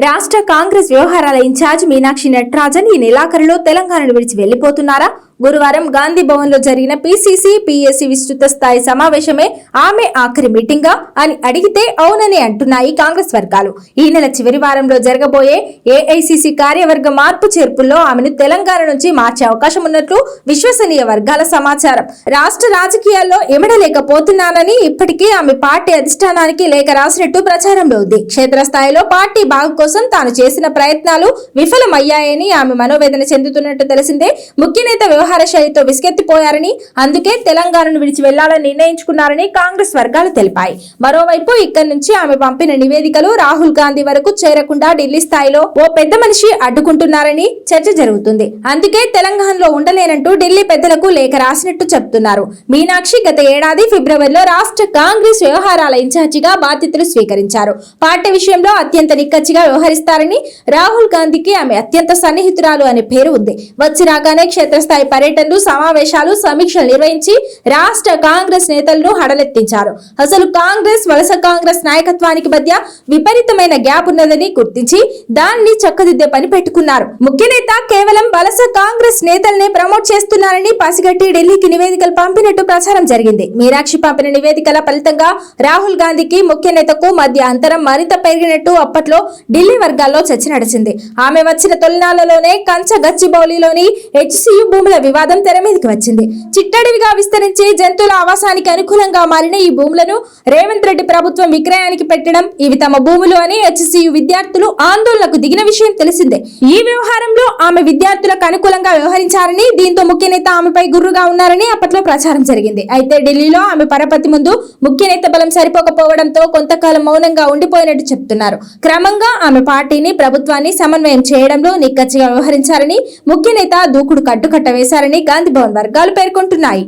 రాష్ట్ర కాంగ్రెస్ వ్యవహారాల ఇన్ఛార్జ్ మీనాక్షి నటరాజన్ ఈ నెలాఖరులో తెలంగాణను విడిచి వెళ్ళిపోతున్నారా గురువారం గాంధీ భవన్లో జరిగిన పీసీసీ పీఎస్సీ విస్తృత స్థాయి సమావేశమే ఆమె ఆఖరి మీటింగా అని అడిగితే అవునని అంటున్నాయి కాంగ్రెస్ వర్గాలు. ఈ నెల చివరి వారంలో జరగబోయే ఏఐసిసి కార్యవర్గ మార్పు చేర్పుల్లో ఆమెను తెలంగాణ నుంచి మార్చే అవకాశం ఉన్నట్లు విశ్వసనీయ వర్గాల సమాచారం. రాష్ట్ర రాజకీయాల్లో ఎమడలేకపోతున్నానని ఇప్పటికే ఆమె పార్టీ అధిష్టానానికి లేఖ రాసినట్టు ప్రచారంలో ఉంది. క్షేత్రస్థాయిలో పార్టీ బాగు కోసం తాను చేసిన ప్రయత్నాలు విఫలమయ్యాయని ఆమె మనోవేదన చెందుతున్నట్టు తెలిసిందే. ముఖ్య నేత వ్యవహార శైలితో విసుగెత్తిపోయారని అందుకే తెలంగాణను విడిచి వెళ్ళాలని నిర్ణయించుకున్నారని కాంగ్రెస్ వర్గాలు తెలిపాయి. మరోవైపు ఇక్కడి నుంచి ఆమె పంపిన నివేదికలు రాహుల్ గాంధీ వరకు చేరకుండా ఢిల్లీ స్థాయిలో ఓ పెద్ద మనిషి అడ్డుకుంటున్నారని చర్చ జరుగుతుంది. అందుకే తెలంగాణలో ఉండలేనంటూ ఢిల్లీ పెద్దలకు లేఖ రాసినట్టు చెప్తున్నారు మీనాక్షి గత ఏడాది ఫిబ్రవరిలో రాష్ట్ర కాంగ్రెస్ వ్యవహారాల ఇన్ఛార్జిగా బాధ్యతలు స్వీకరించారు. పార్టీ విషయంలో అత్యంత నిక్కచ్చిగా వ్యవహరిస్తారని రాహుల్ గాంధీకి ఆమె అత్యంత సన్నిహితురాలు అనే పేరు ఉంది. వచ్చి రాగానే క్షేత్రస్థాయి పర్యటనలు సమావేశాలు సమీక్షలు నిర్వహించి రాష్ట్ర కాంగ్రెస్ నేతలను హడలెత్తించారు. అసలు కాంగ్రెస్ వలస కాంగ్రెస్ నాయకత్వానికి మధ్య విపరీతమైన గ్యాప్ ఉన్నదని గుర్తించి దాన్ని చక్కదిద్దే పని పెట్టుకున్నారు. ముఖ్య నేత కేవలం వలస కాంగ్రెస్ నేతలనే ప్రమోట్ చేస్తున్నారని పసిగట్టి ఢిల్లీకి నివేదికలు పంపినట్టు ప్రచారం జరిగింది. మీనాక్షి పంపిన నివేదికల ఫలితంగా రాహుల్ గాంధీకి ముఖ్య నేతకు మధ్య అంతరం మరింత పెరిగినట్టు అప్పట్లో ఢిల్లీ వర్గాల్లో చర్చ నడిచింది. ఆమె వచ్చిన తొలినాళ్ళలోనే కంచ గచ్చిబౌలిలోని హెచ్సియు భూముల వివాదం తెర మీదకి వచ్చింది. చిట్టడివిగా విస్తరించి జంతువుల ఆవాసానికి అనుకూలంగా మారిన ఈ భూములను రేవంత్ రెడ్డి ప్రభుత్వం విక్రయానికి పెట్టడం ఇవి తమ భూములు అని హెచ్సియు విద్యార్థులు ఆందోళనకు దిగిన విషయం తెలిసిందే. ఈ వ్యవహారంలో ఆమె విద్యార్థులకు అనుకూలంగా వ్యవహరించారని దీంతో ముఖ్య నేత ఆమెపై గుర్రుగా ఉన్నారని అప్పట్లో ప్రచారం జరిగింది. అయితే ఢిల్లీలో ఆమె పరపతి ముందు ముఖ్య నేత బలం సరిపోకపోవడంతో కొంతకాలం మౌనంగా ఉండిపోయినట్టు చెప్తున్నారు. క్రమంగా ఆమె పార్టీని ప్రభుత్వాన్ని సమన్వయం చేయడంలో నిక్కచ్చిగా వ్యవహరించారని ముఖ్య నేత దూకుడు కట్టుకట్ట వేసి చేశారని గాంధీభవన్ వర్గాలు పేర్కొంటున్నాయి.